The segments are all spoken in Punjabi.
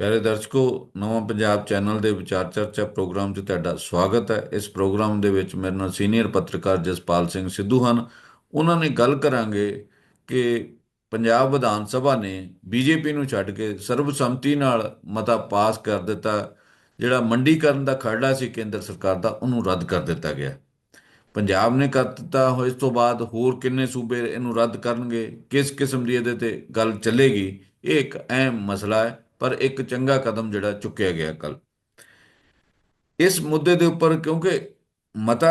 ਪਿਆਰੇ ਦਰਸ਼ਕੋ, ਨਵਾਂ ਪੰਜਾਬ ਚੈਨਲ ਦੇ ਵਿਚਾਰ ਚਰਚਾ ਪ੍ਰੋਗਰਾਮ 'ਚ ਤੁਹਾਡਾ ਸਵਾਗਤ ਹੈ। ਇਸ ਪ੍ਰੋਗਰਾਮ ਦੇ ਵਿੱਚ ਮੇਰੇ ਨਾਲ ਸੀਨੀਅਰ ਪੱਤਰਕਾਰ ਜਸਪਾਲ ਸਿੰਘ ਸਿੱਧੂ ਹਨ। ਉਹਨਾਂ ਨੇ ਗੱਲ ਕਰਾਂਗੇ ਕਿ ਪੰਜਾਬ ਵਿਧਾਨ ਸਭਾ ਨੇ ਬੀਜੇਪੀ ਨੂੰ ਛੱਡ ਕੇ ਸਰਬਸੰਮਤੀ ਨਾਲ ਮਤਾ ਪਾਸ ਕਰ ਦਿੱਤਾ। ਜਿਹੜਾ ਮੰਡੀਕਰਨ ਦਾ ਖਰੜਾ ਸੀ, ਕੇਂਦਰ ਸਰਕਾਰ ਦਾ, ਉਹਨੂੰ ਰੱਦ ਕਰ ਦਿੱਤਾ ਗਿਆ। ਪੰਜਾਬ ਨੇ ਕਰ ਦਿੱਤਾ ਹੋ ਇਸ ਤੋਂ ਬਾਅਦ ਹੋਰ ਕਿੰਨੇ ਸੂਬੇ ਇਹਨੂੰ ਰੱਦ ਕਰਨਗੇ, ਕਿਸ ਕਿਸਮ ਦੀ ਇਹਦੇ ਤੇ ਗੱਲ ਚੱਲੇਗੀ, ਇਹ ਇੱਕ ਅਹਿਮ ਮਸਲਾ ਹੈ। ਪਰ ਇੱਕ ਚੰਗਾ ਕਦਮ ਜਿਹੜਾ ਚੁੱਕਿਆ ਗਿਆ ਕੱਲ। ਇਸ ਮੁੱਦੇ ਦੇ ਉੱਪਰ ਕਿਉਂਕਿ ਮਤਾ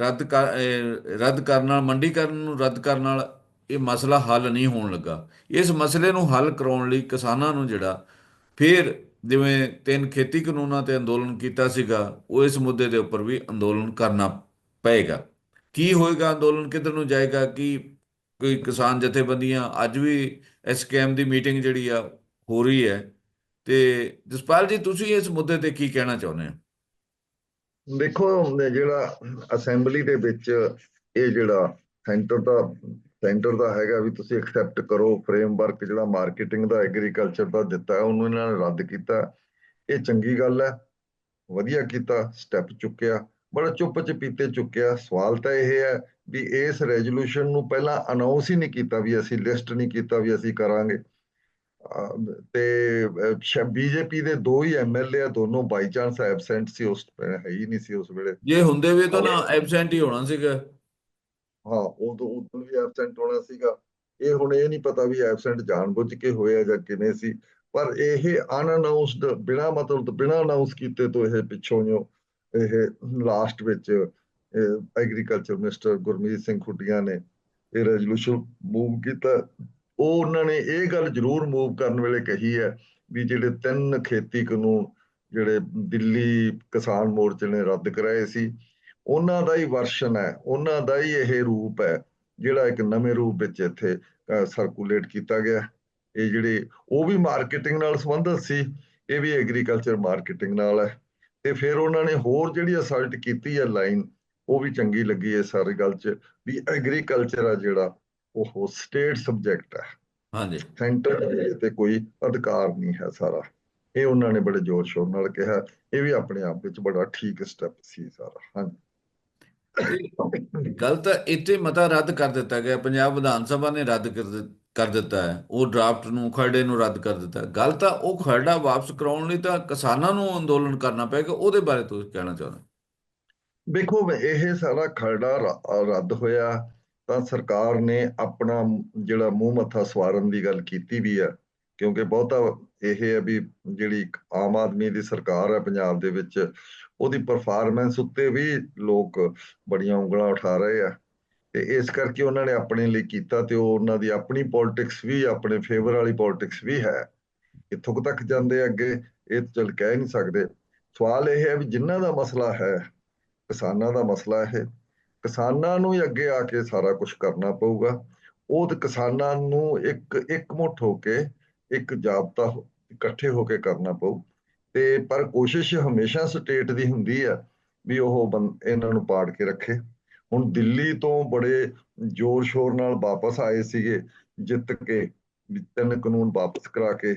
ਰੱਦ ਕਰ ਰੱਦ ਕਰਨ ਨਾਲ ਮੰਡੀਕਰਨ ਨੂੰ ਰੱਦ ਕਰਨ ਨਾਲ ਇਹ ਮਸਲਾ ਹੱਲ ਨਹੀਂ ਹੋਣ ਲੱਗਾ। ਇਸ ਮਸਲੇ ਨੂੰ ਹੱਲ ਕਰਾਉਣ ਲਈ ਕਿਸਾਨਾਂ ਨੂੰ ਜਿਹੜਾ ਫਿਰ ਜਿਵੇਂ ਤਿੰਨ ਖੇਤੀ ਕਾਨੂੰਨਾਂ ਤੇ ਅੰਦੋਲਨ ਕੀਤਾ ਸੀਗਾ, ਉਹ ਇਸ ਮੁੱਦੇ ਦੇ ਉੱਪਰ ਵੀ ਅੰਦੋਲਨ ਕਰਨਾ ਪਏਗਾ। ਕੀ ਹੋਏਗਾ ਅੰਦੋਲਨ, ਕਿੱਧਰ ਨੂੰ ਜਾਏਗਾ, ਕੀ ਕੋਈ ਕਿਸਾਨ ਜਥੇਬੰਦੀਆਂ, ਅੱਜ ਵੀ ਐਸਕੇਐਮ ਦੀ ਮੀਟਿੰਗ ਜਿਹੜੀ ਆ ਹੋ ਰਹੀ ਹੈ। ਤੇ ਜਸਪਾਲ ਜੀ, ਤੁਸੀਂ ਇਸ ਮੁੱਦੇ ਤੇ ਕੀ ਕਹਿਣਾ ਚਾਹੁੰਦੇ ਹੋ? ਦੇਖੋ ਜਿਹੜਾ ਅਸੈਂਬਲੀ ਦੇ ਵਿੱਚ ਇਹ ਜਿਹੜਾ ਸੈਂਟਰ ਦਾ ਸੈਂਟਰ ਦਾ ਹੈਗਾ ਵੀ ਤੁਸੀਂ ਐਕਸੈਪਟ ਕਰੋ, ਫਰੇਮਵਰਕ ਜਿਹੜਾ ਮਾਰਕੀਟਿੰਗ ਦਾ, ਐਗਰੀਕਲਚਰ ਦਾ ਦਿੱਤਾ ਉਹਨੂੰ ਇਹਨਾਂ ਨੇ ਰੱਦ ਕੀਤਾ। ਇਹ ਚੰਗੀ ਗੱਲ ਹੈ। ਵਧੀਆ ਕੀਤਾ, ਸਟੈਪ ਚੁੱਕਿਆ, ਬੜਾ ਚੁੱਪ ਚਪੀਤੇ ਚੁੱਕਿਆ। ਸਵਾਲ ਤਾਂ ਇਹ ਹੈ ਵੀ ਇਸ ਰੈਜ਼ੋਲੂਸ਼ਨ ਨੂੰ ਪਹਿਲਾਂ ਅਨਾਉਂਸ ਹੀ ਨਹੀਂ ਕੀਤਾ ਵੀ ਅਸੀਂ ਲਿਸਟ ਨਹੀਂ ਕੀਤਾ ਵੀ ਅਸੀਂ ਕਰਾਂਗੇ। ਤੇ ਬੀਜੇਪੀ ਦੇ ਦੋ ਹੀ ਐਮਐਲਏ ਆ ਦੋਨੋਂ ਬਾਈ ਚਾਂਸ ਐਬਸੈਂਟ ਸੀ ਉਸ ਹੈ ਹੀ ਨਹੀਂ ਸੀ ਉਸ ਵੇਲੇ। ਜੇ ਹੁੰਦੇ ਵੀ ਤਾਂ ਨਾ ਐਬਸੈਂਟ ਹੀ ਹੋਣਾ ਸੀਗਾ। ਹਾਂ ਉਦੋਂ ਉਦੋਂ ਵੀ ਐਬਸੈਂਟ ਹੋਣਾ ਸੀਗਾ। ਇਹ ਹੁਣ ਇਹ ਨਹੀਂ ਪਤਾ ਵੀ ਐਬਸੈਂਟ ਜਾਣਬੁੱਝ ਕੇ ਹੋਇਆ ਜਾਂ ਕਿਵੇਂ ਸੀ। ਪਰ ਇਹ ਅਨਅਨਾਉਂਸਡ ਬਿਨਾ ਮਤਲਬ ਤੋਂ ਬਿਨਾ ਅਨਾਉਂਸ ਕੀਤੇ ਤੋਂ ਇਹ ਪਿੱਛੋਂ ਜੋ ਇਹ ਲਾਸਟ ਵਿੱਚ ਐਗਰੀਕਲਚਰ ਮਿਨਿਸਟਰ ਗੁਰਮੀਤ ਸਿੰਘ ਖੁੱਡੀਆਂ ਨੇ ਇਹ ਰੈਜ਼ੋਲੂਸ਼ਨ ਮੂਵ ਕੀਤਾ। ਉਹ ਉਹਨਾਂ ਨੇ ਇਹ ਗੱਲ ਜ਼ਰੂਰ ਮੂਵ ਕਰਨ ਵੇਲੇ ਕਹੀ ਹੈ ਵੀ ਜਿਹੜੇ ਤਿੰਨ ਖੇਤੀ ਕਾਨੂੰਨ ਜਿਹੜੇ ਦਿੱਲੀ ਕਿਸਾਨ ਮੋਰਚੇ ਨੇ ਰੱਦ ਕਰਾਏ ਸੀ, ਉਹਨਾਂ ਦਾ ਹੀ ਵਰਸ਼ਨ ਹੈ, ਉਹਨਾਂ ਦਾ ਹੀ ਇਹ ਰੂਪ ਹੈ, ਜਿਹੜਾ ਇੱਕ ਨਵੇਂ ਰੂਪ ਵਿੱਚ ਇੱਥੇ ਸਰਕੂਲੇਟ ਕੀਤਾ ਗਿਆ। ਇਹ ਜਿਹੜੇ, ਉਹ ਵੀ ਮਾਰਕੀਟਿੰਗ ਨਾਲ ਸੰਬੰਧਿਤ ਸੀ, ਇਹ ਵੀ ਐਗਰੀਕਲਚਰ ਮਾਰਕੀਟਿੰਗ ਨਾਲ ਹੈ। ਤੇ ਫਿਰ ਉਹਨਾਂ ਨੇ ਹੋਰ ਜਿਹੜੀ ਅਸਲਟ ਕੀਤੀ ਹੈ ਲਾਈਨ ਉਹ ਵੀ ਚੰਗੀ ਲੱਗੀ ਹੈ ਸਾਰੀ ਗੱਲ 'ਚ ਵੀ ਐਗਰੀਕਲਚਰ ਆ ਜਿਹੜਾ ਉਹ ਸਟੇਟ ਸਬਜੈਕਟ ਹੈ। ਹਾਂਜੀ। ਸੈਂਟਰ ਤੇ ਕੋਈ ਅਧਿਕਾਰ ਨਹੀਂ ਹੈ ਸਾਰਾ। ਇਹ ਉਹਨਾਂ ਨੇ ਬੜੇ ਜ਼ੋਰ ਸ਼ੋਰ ਨਾਲ ਕਿਹਾ। ਇਹ ਵੀ ਆਪਣੇ ਆਪ ਵਿੱਚ ਬੜਾ ਠੀਕ ਸਟੈਪ ਸੀ ਸਾਰਾ। ਹਾਂਜੀ। ਗੱਲ ਤਾਂ ਇੱਥੇ ਮਤਾ ਰੱਦ ਕਰ ਦਿੱਤਾ ਗਿਆ। ਪੰਜਾਬ ਵਿਧਾਨ ਸਭਾ ਨੇ ਰੱਦ ਕਰ ਦਿੱਤਾ ਹੈ। ਉਹ ਡਰਾਫਟ ਨੂੰ ਖਰੜੇ ਨੂੰ ਰੱਦ ਕਰ ਦਿੱਤਾ ਗੱਲ ਤਾਂ ਉਹ ਖਰੜਾ ਵਾਪਸ ਕਰਾਉਣ ਲਈ ਤਾਂ ਕਿਸਾਨਾਂ ਨੂੰ ਅੰਦੋਲਨ ਕਰਨਾ ਪਏਗਾ ਉਹਦੇ ਬਾਰੇ ਤੁਸੀਂ ਕਹਿਣਾ ਚਾਹੁੰਦੇ ਵੇਖੋ ਇਹ ਸਾਰਾ ਖਰੜਾ ਰੱਦ ਹੋਇਆ। ਤਾਂ ਸਰਕਾਰ ਨੇ ਆਪਣਾ ਜਿਹੜਾ ਮੂੰਹ ਮੱਥਾ ਸਵਾਰਨ ਦੀ ਗੱਲ ਕੀਤੀ ਵੀ ਹੈ, ਕਿਉਂਕਿ ਬਹੁਤਾ ਇਹ ਹੈ ਵੀ ਜਿਹੜੀ ਆਮ ਆਦਮੀ ਦੀ ਸਰਕਾਰ ਹੈ ਪੰਜਾਬ ਦੇ ਵਿੱਚ, ਉਹਦੀ ਪਰਫਾਰਮੈਂਸ ਉੱਤੇ ਵੀ ਲੋਕ ਬੜੀਆਂ ਉਂਗਲਾਂ ਉਠਾ ਰਹੇ ਆ। ਤੇ ਇਸ ਕਰਕੇ ਉਹਨਾਂ ਨੇ ਆਪਣੇ ਲਈ ਕੀਤਾ ਤੇ ਉਹ ਉਹਨਾਂ ਦੀ ਆਪਣੀ ਪੋਲਿਟਿਕਸ ਵੀ, ਆਪਣੇ ਫੇਵਰ ਵਾਲੀ ਪੋਲਿਟਿਕਸ ਵੀ ਹੈ। ਕਿੱਥੋਂ ਕੁ ਤੱਕ ਜਾਂਦੇ ਅੱਗੇ, ਇਹ ਤਾਂ ਚਲ ਕਹਿ ਨਹੀਂ ਸਕਦੇ। ਸਵਾਲ ਇਹ ਹੈ ਵੀ ਜਿਨ੍ਹਾਂ ਦਾ ਮਸਲਾ ਹੈ, ਕਿਸਾਨਾਂ ਦਾ ਮਸਲਾ ਇਹ। ਕਿਸਾਨਾਂ ਨੂੰ ਹੀ ਅੱਗੇ ਆ ਕੇ ਸਾਰਾ ਕੁਝ ਕਰਨਾ ਪਊਗਾ। ਉਹ ਤੇ ਕਿਸਾਨਾਂ ਨੂੰ ਇੱਕ ਇੱਕ ਮੁੱਠ ਹੋ ਕੇ ਇੱਕ ਜਾਬਤਾ ਇਕੱਠੇ ਹੋ ਕੇ ਕਰਨਾ ਪਊ। ਤੇ ਪਰ ਕੋਸ਼ਿਸ਼ ਹਮੇਸ਼ਾ ਸਟੇਟ ਦੀ ਹੁੰਦੀ ਹੈ ਵੀ ਉਹ ਬੰ- ਇਹਨਾਂ ਨੂੰ ਪਾੜ ਕੇ ਰੱਖੇ। ਹੁਣ ਦਿੱਲੀ ਤੋਂ ਬੜੇ ਜ਼ੋਰ ਸ਼ੋਰ ਨਾਲ ਵਾਪਸ ਆਏ ਸੀਗੇ, ਜਿੱਤ ਕੇ ਵੀ ਤਿੰਨ ਕਾਨੂੰਨ ਵਾਪਸ ਕਰਾ ਕੇ।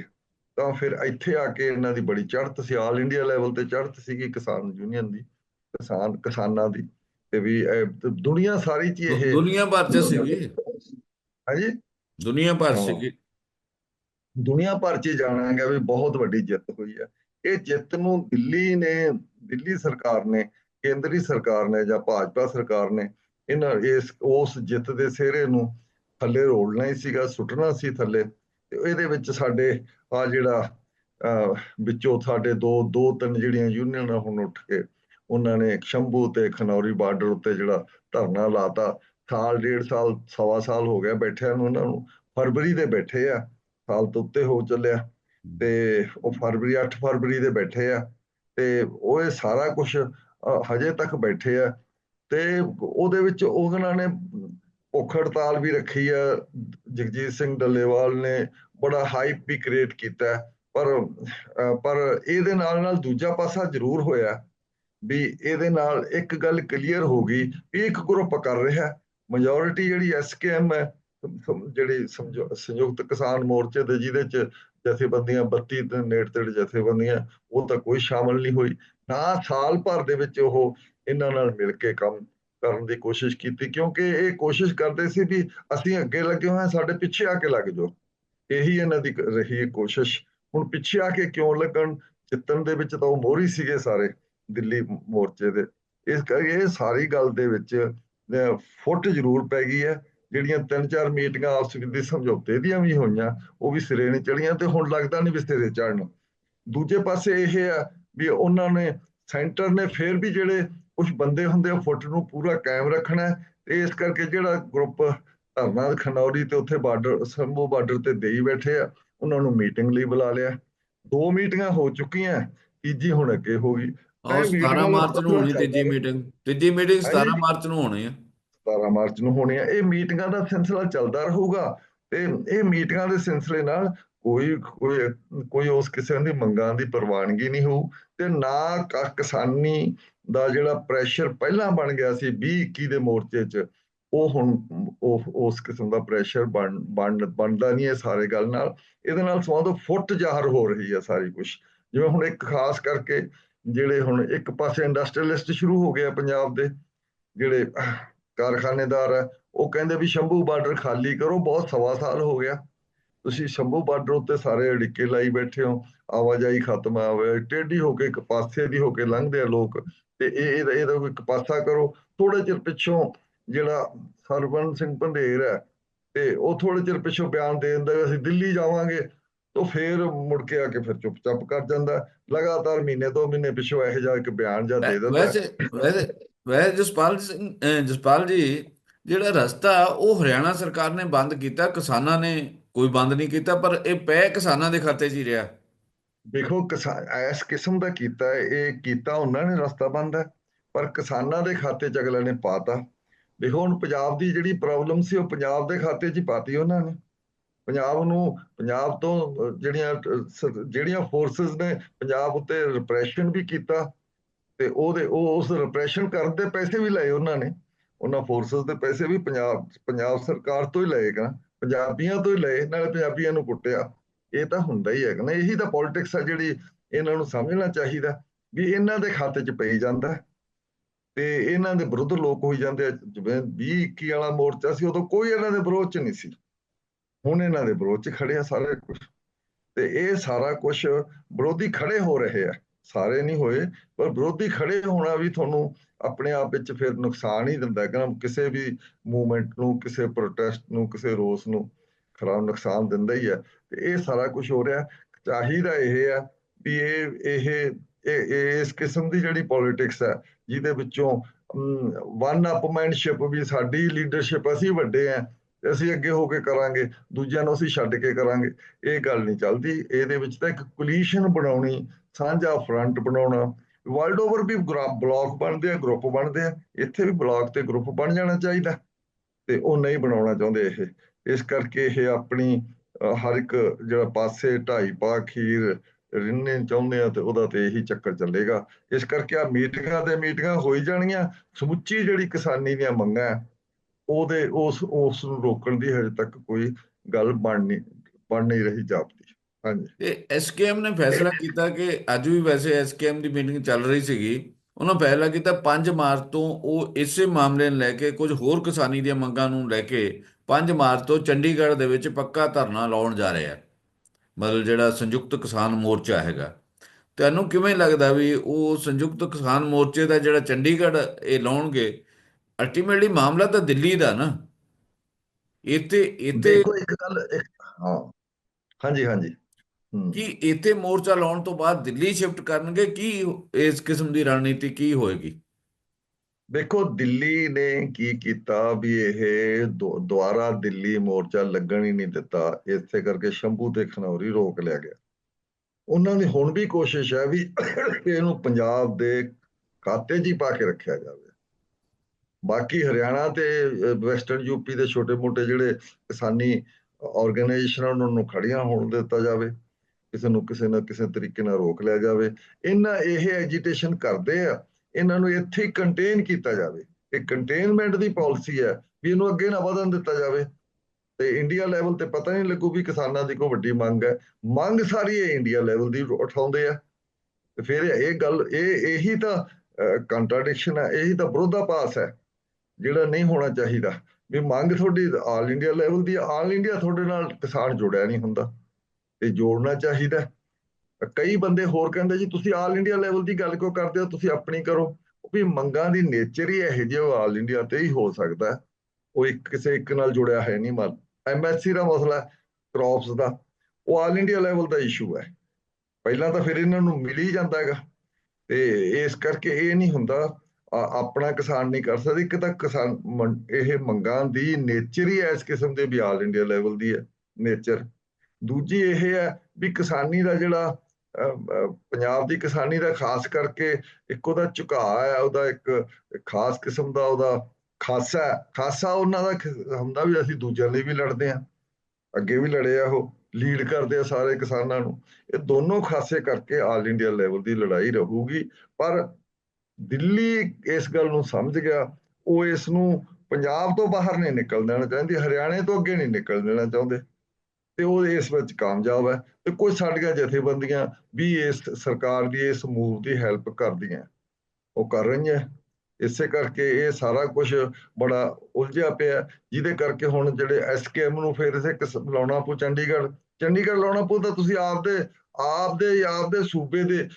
ਤਾਂ ਫਿਰ ਇੱਥੇ ਆ ਕੇ ਇਹਨਾਂ ਦੀ ਬੜੀ ਚੜ੍ਹਤ ਸੀ। ਆਲ ਇੰਡੀਆ ਲੈਵਲ ਤੇ ਚੜ੍ਹਤ ਸੀਗੀ ਕਿਸਾਨ ਯੂਨੀਅਨ ਦੀ, ਕਿਸਾਨ, ਕਿਸਾਨਾਂ ਦੀ। ਵੀ ਦੁਨੀਆ ਸਾਰੀ ਚ ਇਹ ਦੁਨੀਆ ਭਰ ਚ ਸੀਗੀ। ਹਾਂਜੀ? ਦੁਨੀਆ ਭਰ। ਸੀਗੀ। ਦੁਨੀਆ ਭਰ 'ਚ ਗਿਆ ਵੀ ਬਹੁਤ ਵੱਡੀ ਜਿੱਤ ਹੋਈ ਹੈ ਇਹ ਜਿੱਤ ਨੂੰ ਦਿੱਲੀ ਨੇ ਦਿੱਲੀ ਸਰਕਾਰ ਨੇ ਕੇਂਦਰੀ ਸਰਕਾਰ ਨੇ ਜਾਂ ਭਾਜਪਾ ਸਰਕਾਰ ਨੇ ਇਹਨਾਂ ਇਸ ਉਸ ਜਿੱਤ ਦੇ ਸਿਹਰੇ ਨੂੰ ਥੱਲੇ ਰੋਲਣਾ ਹੀ ਸੀਗਾ ਸੁੱਟਣਾ ਸੀ ਥੱਲੇ। ਤੇ ਇਹਦੇ ਵਿੱਚ ਸਾਡੇ ਆ ਜਿਹੜਾ ਵਿੱਚੋਂ ਸਾਡੇ ਦੋ ਦੋ ਤਿੰਨ ਜਿਹੜੀਆਂ ਯੂਨੀਅਨਾਂ ਹੁਣ ਉੱਠ ਕੇ ਉਹਨਾਂ ਨੇ ਸ਼ੰਭੂ ਤੇ ਖਨੌਰੀ ਬਾਰਡਰ ਉੱਤੇ ਜਿਹੜਾ ਧਰਨਾ ਲਾਤਾ। ਸਾਲ, ਡੇਢ ਸਾਲ, ਸਵਾ ਸਾਲ ਹੋ ਗਿਆ ਬੈਠਿਆਂ ਨੂੰ ਉਹਨਾਂ ਨੂੰ। ਫਰਵਰੀ ਦੇ ਬੈਠੇ ਆ। ਸਾਲ ਤੋਂ ਉੱਤੇ ਹੋ ਚੱਲਿਆ। ਤੇ ਉਹ ਫਰਵਰੀ 8 ਫਰਵਰੀ ਦੇ ਬੈਠੇ ਆ। ਤੇ ਉਹ ਇਹ ਸਾਰਾ ਕੁਝ ਹਜੇ ਤੱਕ ਬੈਠੇ ਆ। ਤੇ ਉਹਦੇ ਵਿੱਚ ਉਹਨਾਂ ਨੇ ਭੁੱਖ ਹੜਤਾਲ ਵੀ ਰੱਖੀ ਆ। ਜਗਜੀਤ ਸਿੰਘ ਡੱਲੇਵਾਲ ਨੇ ਬੜਾ ਹਾਈਪ ਵੀ ਕ੍ਰੀਏਟ ਕੀਤਾ। ਪਰ ਪਰ ਇਹਦੇ ਨਾਲ ਨਾਲ ਦੂਜਾ ਪਾਸਾ ਜ਼ਰੂਰ ਹੋਇਆ। ਵੀ ਇਹਦੇ ਨਾਲ ਇੱਕ ਗੱਲ ਕਲੀਅਰ ਹੋ ਗਈ ਵੀ ਇੱਕ ਗਰੁੱਪ ਕਰ ਰਿਹਾ। ਮੈਜੋਰਿਟੀ ਜਿਹੜੀ ਐਸਕੇਐਮ ਹੈ ਜਿਹੜੀ ਸੰਯੁਕਤ ਕਿਸਾਨ ਮੋਰਚੇ ਦੇ ਜਿਹਦੇ ਚ ਜਥੇਬੰਦੀਆਂ 32 ਦੇ ਨੇੜੇ ਤੇੜੇ ਜਥੇਬੰਦੀਆਂ, ਉਹ ਤਾਂ ਕੋਈ ਸ਼ਾਮਲ ਨਹੀਂ ਹੋਈ। ਨਾ ਸਾਲ ਭਰ ਦੇ ਵਿੱਚ ਉਹ ਇਹਨਾਂ ਨਾਲ ਮਿਲ ਕੇ ਕੰਮ ਕਰਨ ਦੀ ਕੋਸ਼ਿਸ਼ ਕੀਤੀ, ਕਿਉਂਕਿ ਇਹ ਕੋਸ਼ਿਸ਼ ਕਰਦੇ ਸੀ ਵੀ ਅਸੀਂ ਅੱਗੇ ਲੱਗੇ ਹੋਏ ਹਾਂ, ਸਾਡੇ ਪਿੱਛੇ ਆ ਕੇ ਲੱਗ ਜਾਓ। ਇਹੀ ਇਹਨਾਂ ਦੀ ਰਹੀ ਕੋਸ਼ਿਸ਼। ਹੁਣ ਪਿੱਛੇ ਆ ਕੇ ਕਿਉਂ ਲੱਗਣ? ਜਿੱਤਣ ਦੇ ਵਿੱਚ ਤਾਂ ਉਹ ਮੋਹਰੀ ਸੀਗੇ ਸਾਰੇ। ਦਿੱਲੀ ਮੋਰਚੇ ਦੇ। ਇਸ ਕਰਕੇ ਇਹ ਸਾਰੀ ਗੱਲ ਦੇ ਵਿੱਚ ਫੁੱਟ ਜ਼ਰੂਰ ਪੈ ਗਈ ਹੈ। ਜਿਹੜੀਆਂ ਤਿੰਨ ਚਾਰ ਮੀਟਿੰਗਾਂ ਆਪਸ ਵਿੱਚ ਦੇ ਸਮਝੌਤੇ ਦੀਆਂ ਵੀ ਹੋਈਆਂ, ਉਹ ਵੀ ਸਿਰੇ ਨਹੀਂ ਚੜੀਆਂ ਤੇ ਹੁਣ ਲੱਗਦਾ ਨਹੀਂ ਵੀ ਸਿਰੇ ਚੜਨ ਦੂਜੇ ਪਾਸੇ ਇਹ ਆ ਵੀ ਉਹਨਾਂ ਨੇ, ਸੈਂਟਰ ਨੇ ਫੇਰ ਵੀ ਜਿਹੜੇ ਕੁਝ ਬੰਦੇ ਹੁੰਦੇ ਆ, ਫੁੱਟ ਨੂੰ ਪੂਰਾ ਕਾਇਮ ਰੱਖਣਾ ਤੇ ਇਸ ਕਰਕੇ ਜਿਹੜਾ ਗਰੁੱਪ ਧਰਨਾ ਖਨੌਰੀ ਤੇ ਉੱਥੇ ਬਾਰਡਰ, ਸੰਭੂ ਬਾਰਡਰ ਤੇ ਦੇਈ ਬੈਠੇ ਆ, ਉਹਨਾਂ ਨੂੰ ਮੀਟਿੰਗ ਲਈ ਬੁਲਾ ਲਿਆ। ਦੋ ਮੀਟਿੰਗਾਂ ਹੋ ਚੁੱਕੀਆਂ, ਤੀਜੀ ਹੁਣ ਅੱਗੇ ਹੋ ਗਈ। ਆਹ ਇਹ ਮੀਟਿੰਗਾਂ 17 ਨੂੰ ਮਾਰਚ ਨੂੰ ਹੋਣੀ ਤੀਜੀ। ਮੀਟਿੰਗ ਤੀਜੀ ਮੀਟਿੰਗ 17 ਹਾਂਜੀ। ਮਾਰਚ ਨੂੰ ਹੋਣੀ ਆ। 17 ਮਾਰਚ ਨੂੰ ਹੋਣੀ ਆ। ਇਹ ਮੀਟਿੰਗਾਂ ਦਾ ਸਿਲਸਿਲਾ ਚੱਲਦਾ ਰਹੂਗਾ ਤੇ ਇਹ ਮੀਟਿੰਗਾਂ ਦੇ ਸਿਲਸਿਲੇ ਨਾਲ ਕੋਈ ਕੋਈ ਕੋਈ ਉਸ ਕਿਸੇ ਦੀ ਮੰਗਾਂ ਦੀ ਪ੍ਰਵਾਨਗੀ ਨਹੀਂ ਹੋਊ ਤੇ ਨਾ ਕਿਸਾਨੀ ਦਾ ਜਿਹੜਾ ਪ੍ਰੈਸ਼ਰ ਪਹਿਲਾਂ ਬਣ ਗਿਆ ਸੀ 20 21 ਦੇ ਮੋਰਚੇ 'ਚ ਉਹ ਹੁਣ ਉਹ ਉਸ ਕਿਸਮ ਦਾ ਪ੍ਰੈਸ਼ਰ ਬਣ ਬਣ ਬਣਦਾ ਨਹੀਂ ਹੈ ਸਾਰੇ ਗੱਲ ਨਾਲ। ਇਹਦੇ ਨਾਲ ਸੰਬੰਧ ਫੁੱਟ ਜ਼ਾਹਰ ਹੋ ਰਹੀ ਹੈ ਸਾਰੀ ਕੁਝ ਜਿਵੇਂ ਹੁਣ ਇੱਕ ਖਾਸ ਕਰਕੇ ਜਿਹੜੇ ਹੁਣ ਇੱਕ ਪਾਸੇ ਇੰਡਸਟਰੀਅਲਿਸਟ ਸ਼ੁਰੂ ਹੋ ਗਏ ਪੰਜਾਬ ਦੇ, ਜਿਹੜੇ ਕਾਰਖਾਨੇਦਾਰ ਹੈ ਉਹ ਕਹਿੰਦੇ ਵੀ ਸ਼ੰਭੂ ਬਾਰਡਰ ਖਾਲੀ ਕਰੋ, ਬਹੁਤ ਸਵਾ ਸਾਲ ਹੋ ਗਿਆ। ਤੁਸੀਂ ਸ਼ੰਭੂ ਬਾਰਡਰ ਉੱਤੇ ਸਾਰੇ ਅੜਿੱਕੇ ਲਾਈ ਬੈਠੇ ਹੋ, ਆਵਾਜਾਈ ਖਤਮ ਆਵੇ ਟੇਢੀ ਹੋ ਕੇ ਇੱਕ ਪਾਸੇ ਦੀ ਹੋ ਕੇ ਲੰਘਦੇ ਆ ਲੋਕ, ਤੇ ਇਹ ਇਹਦਾ ਇਹਦਾ ਕੋਈ ਇੱਕ ਪਾਸਾ ਕਰੋ। ਥੋੜੇ ਚਿਰ ਪਿੱਛੋਂ ਜਿਹੜਾ ਸਰਵਨ ਸਿੰਘ ਪੰਧੇਰ ਹੈ ਤੇ ਉਹ ਥੋੜੇ ਚਿਰ ਪਿੱਛੋਂ ਬਿਆਨ ਦੇ ਦਿੰਦਾ ਵੀ ਅਸੀਂ ਦਿੱਲੀ ਜਾਵਾਂਗੇ। ਤਾਂ ਫੇਰ ਮੁੜ ਕੇ ਆ ਕੇ ਫਿਰ ਚੁੱਪਚਾਪ ਕਰ ਜਾਂਦਾ। ਲਗਾਤਾਰ ਮਹੀਨੇ ਦੋ ਮਹੀਨੇ ਪਿੱਛੋਂ ਇਹੋ ਜਿਹਾ ਇੱਕ ਬਿਆਨ ਜਾਂ ਦੇ ਦਿੰਦਾ। ਵੈਸੇ ਵੈਸੇ ਵੈਸੇ ਜਸਪਾਲ ਜਸਪਾਲ ਜੀ ਜਿਹੜਾ ਰਸਤਾ ਉਹ ਹਰਿਆਣਾ ਸਰਕਾਰ ਨੇ ਬੰਦ ਕੀਤਾ ਕਿਸਾਨਾਂ ਨੇ ਕੋਈ ਬੰਦ ਨਹੀਂ ਕੀਤਾ ਪਰ ਇਹ ਪੈ ਕਿਸਾਨਾਂ ਦੇ ਖਾਤੇ 'ਚ ਹੀ ਰਿਹਾ ਦੇਖੋ ਕਿਸਾਨ ਇਸ ਕਿਸਮ ਦਾ ਕੀਤਾ ਇਹ ਕੀਤਾ ਉਹਨਾਂ ਨੇ ਰਸਤਾ ਬੰਦ ਹੈ ਪਰ ਕਿਸਾਨਾਂ ਦੇ ਖਾਤੇ 'ਚ ਅਗਲੇ ਨੇ ਪਾਤਾ ਦੇਖੋ ਹੁਣ ਪੰਜਾਬ ਦੀ ਜਿਹੜੀ ਪ੍ਰੋਬਲਮ ਸੀ ਉਹ ਪੰਜਾਬ ਦੇ ਖਾਤੇ 'ਚ ਹੀ ਪਾਤੀ ਉਹਨਾਂ ਨੇ ਪੰਜਾਬ ਨੂੰ, ਪੰਜਾਬ ਤੋਂ ਜਿਹੜੀਆਂ ਜਿਹੜੀਆਂ ਫੋਰਸਸ ਨੇ ਪੰਜਾਬ ਉੱਤੇ ਰਿਪਰੈਸ਼ਨ ਵੀ ਕੀਤਾ ਤੇ ਉਹਦੇ, ਉਹ ਉਸ ਰਿਪਰੈਸ਼ਨ ਕਰਨ ਦੇ ਪੈਸੇ ਵੀ ਲਏ ਉਹਨਾਂ ਨੇ। ਉਹਨਾਂ ਫੋਰਸਸ ਦੇ ਪੈਸੇ ਵੀ ਪੰਜਾਬ ਪੰਜਾਬ ਸਰਕਾਰ ਤੋਂ ਹੀ ਲਏ ਗਾ ਪੰਜਾਬੀਆਂ ਤੋਂ ਹੀ ਲਏ, ਨਾਲੇ ਪੰਜਾਬੀਆਂ ਨੂੰ ਕੁੱਟਿਆ। ਇਹ ਤਾਂ ਹੁੰਦਾ ਹੀ ਹੈਗਾ ਨਾ, ਇਹੀ ਤਾਂ ਪੋਲਿਟਿਕਸ ਆ ਜਿਹੜੀ ਇਹਨਾਂ ਨੂੰ ਸਮਝਣਾ ਚਾਹੀਦਾ, ਵੀ ਇਹਨਾਂ ਦੇ ਖਾਤੇ 'ਚ ਪਈ ਜਾਂਦਾ। ਤੇ ਇਹਨਾਂ ਦੇ ਵਿਰੁੱਧ ਲੋਕ ਹੋਈ ਜਾਂਦੇ ਆ। ਜਿਵੇਂ 20 21 ਵਾਲਾ ਮੋਰਚਾ ਸੀ, ਉਦੋਂ ਕੋਈ ਇਹਨਾਂ ਦੇ ਵਿਰੋਧ 'ਚ ਨਹੀਂ ਸੀ। ਹੁਣ ਇਹਨਾਂ ਦੇ ਵਿਰੋਧ 'ਚ ਖੜੇ ਆ ਸਾਰੇ ਕੁਝ ਤੇ ਇਹ ਸਾਰਾ ਕੁਝ ਵਿਰੋਧੀ ਖੜੇ ਹੋ ਰਹੇ ਆ। ਸਾਰੇ ਨਹੀਂ ਹੋਏ, ਪਰ ਵਿਰੋਧੀ ਖੜੇ ਹੋਣਾ ਵੀ ਤੁਹਾਨੂੰ ਆਪਣੇ ਆਪ ਵਿੱਚ ਫਿਰ ਨੁਕਸਾਨ ਹੀ ਦਿੰਦਾ ਹੈ। ਕਿਸੇ ਵੀ ਮੂਵਮੈਂਟ ਨੂੰ, ਕਿਸੇ ਪ੍ਰੋਟੈਸਟ ਨੂੰ, ਕਿਸੇ ਰੋਸ ਨੂੰ ਖਰਾਬ ਨੁਕਸਾਨ ਦਿੰਦਾ ਹੀ ਹੈ ਤੇ ਇਹ ਸਾਰਾ ਕੁਝ ਹੋ ਰਿਹਾ। ਚਾਹੀਦਾ ਇਹ ਹੈ ਵੀ ਇਹ ਇਹ ਇਹ ਇਸ ਕਿਸਮ ਦੀ ਜਿਹੜੀ ਪੋਲਿਟਿਕਸ ਹੈ ਜਿਹਦੇ ਵਿੱਚੋਂ ਵਨ ਅਪਮੈਨਸ਼ਿਪ ਵੀ ਸਾਡੀ ਲੀਡਰਸ਼ਿਪ ਅਸੀਂ ਵੱਡੇ ਆ। ਤੇ ਅਸੀਂ ਅੱਗੇ ਹੋ ਕੇ ਕਰਾਂਗੇ, ਦੂਜਿਆਂ ਨੂੰ ਅਸੀਂ ਛੱਡ ਕੇ ਕਰਾਂਗੇ। ਇਹ ਗੱਲ ਨਹੀਂ ਚੱਲਦੀ। ਇਹਦੇ ਵਿੱਚ ਤਾਂ ਇੱਕ ਕੋਲੀਸ਼ਨ ਬਣਾਉਣੀ, ਸਾਂਝਾ ਫਰੰਟ ਬਣਾਉਣਾ। ਵਰਲਡ ਓਵਰ ਵੀ ਬਲਾਕ ਬਣਦੇ ਆ ਗਰੁੱਪ ਬਣਦੇ ਆ। ਇੱਥੇ ਵੀ ਬਲਾਕ ਤੇ ਗਰੁੱਪ ਬਣ ਜਾਣਾ ਚਾਹੀਦਾ। ਤੇ ਉਹ ਨਹੀਂ ਬਣਾਉਣਾ ਚਾਹੁੰਦੇ ਇਹ। ਇਸ ਕਰਕੇ ਇਹ ਆਪਣੀ ਹਰ ਇੱਕ ਜਿਹੜਾ ਪਾਸੇ ਢਾਈ ਪਾ ਖੀਰ ਰਿੰਨੇ ਚਾਹੁੰਦੇ ਆ ਤੇ ਉਹਦਾ ਤੇ ਇਹੀ ਚੱਕਰ ਚੱਲੇਗਾ। ਇਸ ਕਰਕੇ ਆ ਮੀਟਿੰਗਾਂ ਤੇ ਮੀਟਿੰਗਾਂ ਹੋਈ ਜਾਣਗੀਆਂ ਸਮੁੱਚੀ ਜਿਹੜੀ ਕਿਸਾਨੀ ਦੀਆਂ ਮੰਗਾਂ ਉਹਦੇ, ਉਸ ਉਸ ਨੂੰ ਰੋਕਣ ਦੀ ਹਜੇ ਤੱਕ ਕੋਈ ਗੱਲ ਬਣ ਨਹੀਂ ਬਣ ਨਹੀਂ ਰਹੀ ਜਾਪਦੀ। ਹਾਂਜੀ। ਤੇ ਐਸਕੇਐਮ ਨੇ ਫੈਸਲਾ ਕੀਤਾ ਕਿ ਅੱਜ ਵੀ ਵੈਸੇ ਐਸਕੇਐਮ ਦੀ ਮੀਟਿੰਗ ਚੱਲ ਰਹੀ ਸੀਗੀ। ਉਹਨਾਂ ਫੈਸਲਾ ਕੀਤਾ 5 ਮਾਰਚ ਤੋਂ ਉਹ ਇਸੇ ਮਾਮਲੇ ਨੂੰ ਲੈ ਕੇ ਕੁਝ ਹੋਰ ਕਿਸਾਨੀ ਦੀਆਂ ਮੰਗਾਂ ਨੂੰ ਲੈ ਕੇ 5 ਮਾਰਚ ਤੋਂ ਚੰਡੀਗੜ੍ਹ ਦੇ ਵਿੱਚ ਪੱਕਾ ਧਰਨਾ ਲਾਉਣ ਜਾ ਰਹੇ। ਆ ਮਤਲਬ ਜਿਹੜਾ ਸੰਯੁਕਤ ਕਿਸਾਨ ਮੋਰਚਾ ਹੈਗਾ। ਤੁਹਾਨੂੰ ਕਿਵੇਂ ਲੱਗਦਾ ਵੀ ਉਹ ਸੰਯੁਕਤ ਕਿਸਾਨ ਮੋਰਚੇ ਦਾ ਜਿਹੜਾ ਚੰਡੀਗੜ੍ਹ ਇਹ ਲਾਉਣਗੇ ਅਲਟੀਮੇਟਲੀ ਮਾਮਲਾ ਤਾਂ ਦਿੱਲੀ ਦਾ ਨਾ। ਇੱਥੇ ਇੱਥੇ ਦੇਖੋ ਇੱਕ ਗੱਲ ਹਾਂ। ਹਾਂਜੀ ਹਾਂਜੀ। ਕੀ ਇੱਥੇ ਮੋਰਚਾ ਲਾਉਣ ਤੋਂ ਬਾਅਦ ਦਿੱਲੀ ਸ਼ਿਫਟ ਕਰਨਗੇ ਕੀ ਇਸ ਕਿਸਮ ਦੀ ਰਣਨੀਤੀ ਕੀ ਹੋਏਗੀ? ਦੇਖੋ ਦਿੱਲੀ ਨੇ ਕੀ ਕੀਤਾ ਵੀ ਇਹ ਦੁ- ਦੁਬਾਰਾ ਦਿੱਲੀ ਮੋਰਚਾ ਲੱਗਣ ਹੀ ਨਹੀਂ ਦਿੱਤਾ। ਇਸੇ ਕਰਕੇ ਸ਼ੰਭੂ ਤੇ ਖਨੌਰੀ ਰੋਕ ਲਿਆ ਗਿਆ। ਉਹਨਾਂ ਦੀ ਹੁਣ ਵੀ ਕੋਸ਼ਿਸ਼ ਹੈ ਵੀ ਇਹਨੂੰ ਪੰਜਾਬ ਦੇ ਖਾਤੇ 'ਚ ਹੀ ਪਾ ਕੇ ਰੱਖਿਆ ਜਾਵੇ। ਬਾਕੀ ਹਰਿਆਣਾ ਤੇ ਵੈਸਟਰਨ ਯੂਪੀ ਦੇ ਛੋਟੇ-ਮੋਟੇ ਜਿਹੜੇ ਕਿਸਾਨੀ ਆਰਗੇਨਾਈਜੇਸ਼ਨਾਂ ਉਹਨਾਂ ਨੂੰ ਖੜੀਆਂ ਹੋਣ ਦਿੱਤਾ ਜਾਵੇ, ਕਿਸੇ ਨੂੰ ਕਿਸੇ ਨਾ ਕਿਸੇ ਤਰੀਕੇ ਨਾਲ ਰੋਕ ਲਿਆ ਜਾਵੇ। ਇਹਨਾਂ ਇਹ ਐਜੀਟੇਸ਼ਨ ਕਰਦੇ ਆ, ਇਹਨਾਂ ਨੂੰ ਇੱਥੇ ਹੀ ਕੰਟੇਨ ਕੀਤਾ ਜਾਵੇ। ਇਹ ਕੰਟੇਨਮੈਂਟ ਦੀ ਪਾਲਿਸੀ ਹੈ ਵੀ ਇਹਨੂੰ ਅੱਗੇ ਨਾ ਵਧਣ ਦਿੱਤਾ ਜਾਵੇ। ਤੇ ਇੰਡੀਆ ਲੈਵਲ ਤੇ ਪਤਾ ਨਹੀਂ ਲੱਗੂ ਵੀ ਕਿਸਾਨਾਂ ਦੀ ਕੋਈ ਵੱਡੀ ਮੰਗ ਹੈ। ਮੰਗ ਸਾਰੀ ਇਹ ਇੰਡੀਆ ਲੈਵਲ ਦੀ ਉਠਾਉਂਦੇ ਆ। ਤੇ ਫਿਰ ਇਹ ਗੱਲ, ਇਹ, ਇਹੀ ਤਾਂ ਕੰਟਰਡਿਕਸ਼ਨ ਹੈ ਇਹੀ ਤਾਂ ਵਿਰੋਧਾਭਾਸ ਹੈ। ਜਿਹੜਾ ਨਹੀਂ ਹੋਣਾ ਚਾਹੀਦਾ। ਵੀ ਮੰਗ ਤੁਹਾਡੀ ਆਲ ਇੰਡੀਆ ਲੈਵਲ ਦੀ ਆਲ ਇੰਡੀਆ ਤੁਹਾਡੇ ਨਾਲ ਕਿਸਾਨ ਜੁੜਿਆ ਨਹੀਂ ਹੁੰਦਾ। ਤੇ ਜੋੜਨਾ ਚਾਹੀਦਾ। ਕਈ ਬੰਦੇ ਹੋਰ ਕਹਿੰਦੇ ਜੀ, ਤੁਸੀਂ ਆਲ ਇੰਡੀਆ ਲੈਵਲ ਦੀ ਗੱਲ ਕਿਉਂ ਕਰਦੇ ਹੋ? ਤੁਸੀਂ ਆਪਣੀ ਕਰੋ। ਵੀ ਮੰਗਾਂ ਦੀ ਨੇਚਰ ਹੀ ਇਹੋ ਜਿਹੀ ਆਲ ਇੰਡੀਆ ਤੇ ਹੀ ਹੋ ਸਕਦਾ ਉਹ ਇੱਕ ਕਿਸੇ ਇੱਕ ਨਾਲ ਜੁੜਿਆ ਹੈ ਨਹੀਂ ਮਨ। ਐਮਐਸਸੀ ਦਾ ਮਸਲਾ ਕ੍ਰੌਪਸ ਦਾ। ਉਹ ਆਲ ਇੰਡੀਆ ਲੈਵਲ ਦਾ ਇਸ਼ੂ ਹੈ। ਪਹਿਲਾਂ ਤਾਂ ਫਿਰ ਇਹਨਾਂ ਨੂੰ ਮਿਲ ਹੀ ਜਾਂਦਾ ਹੈਗਾ। ਤੇ ਇਸ ਕਰਕੇ ਇਹ ਨਹੀਂ ਹੁੰਦਾ ਆਪਣਾ ਕਿਸਾਨ ਨਹੀਂ ਕਰ ਸਕਦੇ, ਇੱਕ ਤਾਂ ਕਿਸਾਨ ਇਹ ਮੰਗਾਂ ਦੀ ਨੇਚਰ ਹੀ ਇਸ ਕਿਸਮ ਦੇ ਵੀ ਆਲ ਇੰਡੀਆ ਲੈਵਲ ਦੀ ਹੈ ਨੇਚਰ ਦੂਜੀ ਇਹ ਹੈ ਵੀ ਕਿਸਾਨੀ ਦਾ ਜਿਹੜਾ ਪੰਜਾਬ ਦੀ ਕਿਸਾਨੀ ਦਾ ਖਾਸ ਕਰਕੇ ਇੱਕ ਉਹਦਾ ਝੁਕਾਅ ਹੈ, ਉਹਦਾ ਇੱਕ ਖਾਸ ਕਿਸਮ ਦਾ ਉਹਦਾ ਖਾਸਾ ਖਾਸਾ ਉਹਨਾਂ ਦਾ ਹੁੰਦਾ ਵੀ ਅਸੀਂ ਦੂਜਿਆਂ ਲਈ ਵੀ ਲੜਦੇ ਹਾਂ, ਅੱਗੇ ਵੀ ਲੜੇ ਆ ਉਹ ਲੀਡ ਕਰਦੇ ਆ ਸਾਰੇ ਕਿਸਾਨਾਂ ਨੂੰ। ਇਹ ਦੋਨੋਂ ਖਾਸੇ ਕਰਕੇ ਆਲ ਇੰਡੀਆ ਲੈਵਲ ਦੀ ਲੜਾਈ ਰਹੂਗੀ, ਪਰ ਦਿੱਲੀ ਇਸ ਗੱਲ ਨੂੰ ਸਮਝ ਗਿਆ। ਉਹ ਇਸ ਨੂੰ ਪੰਜਾਬ ਤੋਂ ਬਾਹਰ ਨਹੀਂ ਨਿਕਲ ਦੇਣਾ ਚਾਹੁੰਦੀ, ਹਰਿਆਣੇ ਤੋਂ ਅੱਗੇ ਨਹੀਂ ਨਿਕਲ ਦੇਣਾ ਚਾਹੁੰਦੇ। ਤੇ ਉਹ ਇਸ ਵਿੱਚ ਕਾਮਯਾਬ ਹੈ ਤੇ ਕੁਝ ਸਾਡੀਆਂ ਜਥੇਬੰਦੀਆਂ ਵੀ ਇਸ ਸਰਕਾਰ ਦੀ, ਇਸ ਮੂਵ ਦੀ ਹੈਲਪ ਕਰਦੀਆਂ। ਉਹ ਕਰ ਰਹੀਆਂ। ਇਸੇ ਕਰਕੇ ਇਹ ਸਾਰਾ ਕੁਝ ਬੜਾ ਉਲਝਿਆ ਪਿਆ। ਜਿਹਦੇ ਕਰਕੇ ਹੁਣ ਜਿਹੜੇ ਐਸਕੇਐਮ ਨੂੰ ਫਿਰ ਇਸੇ ਕਿਸ- ਲਾਉਣਾ ਪਊ ਚੰਡੀਗੜ੍ਹ। ਚੰਡੀਗੜ੍ਹ, ਲਾਉਣਾ ਪਊ ਤਾਂ ਤੁਸੀਂ ਆਪਦੇ ਆਪਦੇ ਆਪਦੇ ਸੂਬੇ ਦੇ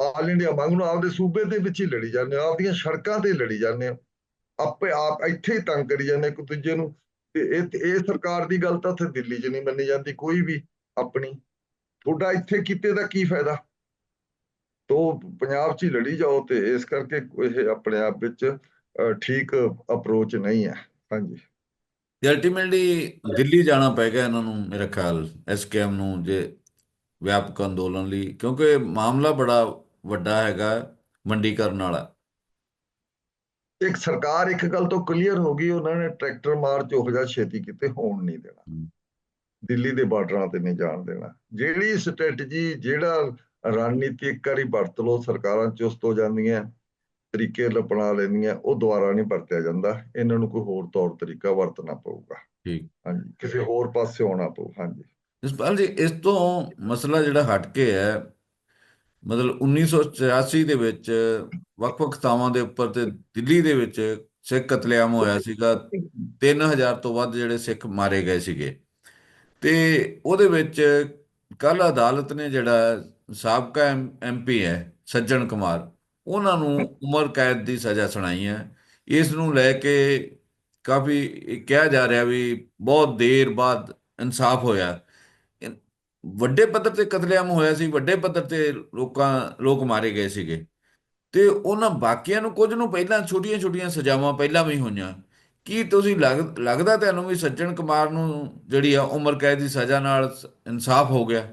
ਆਲ ਇੰਡੀਆ ਮੰਗ ਆਪਦੇ ਸੂਬੇ ਦੇ ਵਿੱਚ ਹੀ ਲੜੀ ਜਾਂਦੇ ਹੋ, ਆਪਦੀਆਂ ਸੜਕਾਂ ਤੇ ਲੜੀ ਜਾਂਦੇ ਹੋ। ਆਪੇ ਆਪ ਇੱਥੇ ਹੀ ਤੰਗ ਕਰੀ ਜਾਂਦੇ ਇੱਕ ਦੂਜੇ ਨੂੰ। ਤੇ ਇਹ ਇਹ ਸਰਕਾਰ ਦੀ ਗੱਲ ਤਾਂ ਉੱਥੇ ਦਿੱਲੀ 'ਚ ਨਹੀਂ ਮੰਨੀ ਜਾਂਦੀ, ਕੋਈ ਵੀ ਆਪਣੀ। ਤੁਹਾਡਾ ਇੱਥੇ ਕੀਤੇ ਦਾ ਕੀ ਫਾਇਦਾ? ਤੋ ਪੰਜਾਬ 'ਚ ਹੀ ਲੜੀ ਜਾਓ ਤੇ ਇਸ ਕਰਕੇ ਇਹ ਆਪਣੇ ਆਪ ਵਿੱਚ ਠੀਕ ਅਪਰੋਚ ਨਹੀਂ ਹੈ। ਹਾਂਜੀ। ਤੇ ਅਲਟੀਮੇਟਲੀ ਦਿੱਲੀ ਜਾਣਾ ਪੈ ਗਿਆ ਇਹਨਾਂ ਨੂੰ, ਮੇਰਾ ਖਿਆਲ ਐਸਕੇਐਮ ਨੂੰ, ਜੇ ਵਿਆਪਕ ਅੰਦੋਲਨ ਲਈ ਕਿਉਂਕਿ ਮਾਮਲਾ ਬੜਾ ਵੱਡਾ ਹੈਗਾ ਮੰਡੀਕਰਨ ਵਾਲਾ। ਇੱਕ ਸਰਕਾਰ ਇੱਕ ਗੱਲ ਤੋਂ ਕਲੀਅਰ ਹੋ ਗਈ ਉਹਨਾਂ ਨੇ ਟਰੈਕਟਰ ਮਾਰਚ ਉਹ ਜਿਹਾ ਛੇਤੀ ਕਿਤੇ ਹੋਣ ਨਹੀਂ ਦੇਣਾ। ਦਿੱਲੀ ਦੇ ਬਾਰਡਰਾਂ ਤੇ ਨਹੀਂ ਜਾਣ ਦੇਣਾ। ਜਿਹੜੀ ਸਟ੍ਰੈਟਜੀ ਜਿਹੜਾ ਰਣਨੀਤੀ ਇੱਕ ਵਾਰੀ ਵਰਤ ਲਓ ਸਰਕਾਰਾਂ ਚੁਸਤ ਹੋ ਜਾਂਦੀਆਂ ਤਰੀਕੇ ਅਪਣਾ ਲੈਂਦੀਆਂ ਉਹ ਦੁਬਾਰਾ ਨਹੀਂ ਵਰਤਿਆ ਜਾਂਦਾ। ਇਹਨਾਂ ਨੂੰ ਕੋਈ ਹੋਰ ਤੌਰ ਤਰੀਕਾ ਵਰਤਣਾ ਪਊਗਾ। ਠੀਕ। ਹਾਂਜੀ ਕਿਸੇ ਹੋਰ ਪਾਸੇ ਆਉਣਾ ਪਊ ਹਾਂਜੀ। ਜਸਪਾਲ ਜੀ, ਇਸ ਤੋਂ ਮਸਲਾ ਜਿਹੜਾ ਹਟ ਕੇ ਹੈ, ਮਤਲਬ 1984 ਦੇ ਵਿੱਚ ਵੱਖ-ਵੱਖ ਥਾਵਾਂ ਦੇ ਉੱਪਰ ਤੇ ਦਿੱਲੀ ਦੇ ਵਿੱਚ ਸਿੱਖ ਕਤਲੇਆਮ ਹੋਇਆ ਸੀਗਾ 3000 ਤੋਂ ਵੱਧ ਜਿਹੜੇ ਸਿੱਖ ਮਾਰੇ ਗਏ ਸੀਗੇ। ਤੇ ਉਹਦੇ ਵਿੱਚ ਕੱਲ ਅਦਾਲਤ ਨੇ ਜਿਹੜਾ ਸਾਬਕਾ ਐਮਪੀ ਹੈ, ਸੱਜਣ ਕੁਮਾਰ, ਉਹਨਾਂ ਨੂੰ ਉਮਰ ਕੈਦ ਦੀ ਸਜ਼ਾ ਸੁਣਾਈ ਹੈ। ਇਸ ਨੂੰ ਲੈ ਕੇ ਕਾਫੀ ਕਿਹਾ ਜਾ ਰਿਹਾ ਵੀ ਬਹੁਤ ਦੇਰ ਬਾਅਦ ਇਨਸਾਫ ਹੋਇਆ। ਵੱਡੇ ਪੱਧਰ ਤੇ ਕਤਲੇਆਮ ਹੋਇਆ ਸੀ, ਵੱਡੇ ਪੱਧਰ ਤੇ ਲੋਕਾਂ, ਲੋਕ ਮਾਰੇ ਗਏ ਸੀਗੇ। ਤੇ ਉਹਨਾਂ ਬਾਕੀਆਂ ਨੂੰ ਕੁਝ ਨੂੰ ਪਹਿਲਾਂ ਛੋਟੀਆਂ-ਛੋਟੀਆਂ ਸਜ਼ਾਵਾਂ ਪਹਿਲਾਂ ਵੀ ਹੋਈਆਂ। ਕੀ ਤੁਸੀਂ ਲੱਗ- ਲੱਗਦਾ ਤੁਹਾਨੂੰ ਵੀ ਸੱਜਣ ਕੁਮਾਰ ਨੂੰ ਜਿਹੜੀ ਆ ਉਮਰ ਕੈਦ ਦੀ ਸਜ਼ਾ ਨਾਲ ਇਨਸਾਫ ਹੋ ਗਿਆ?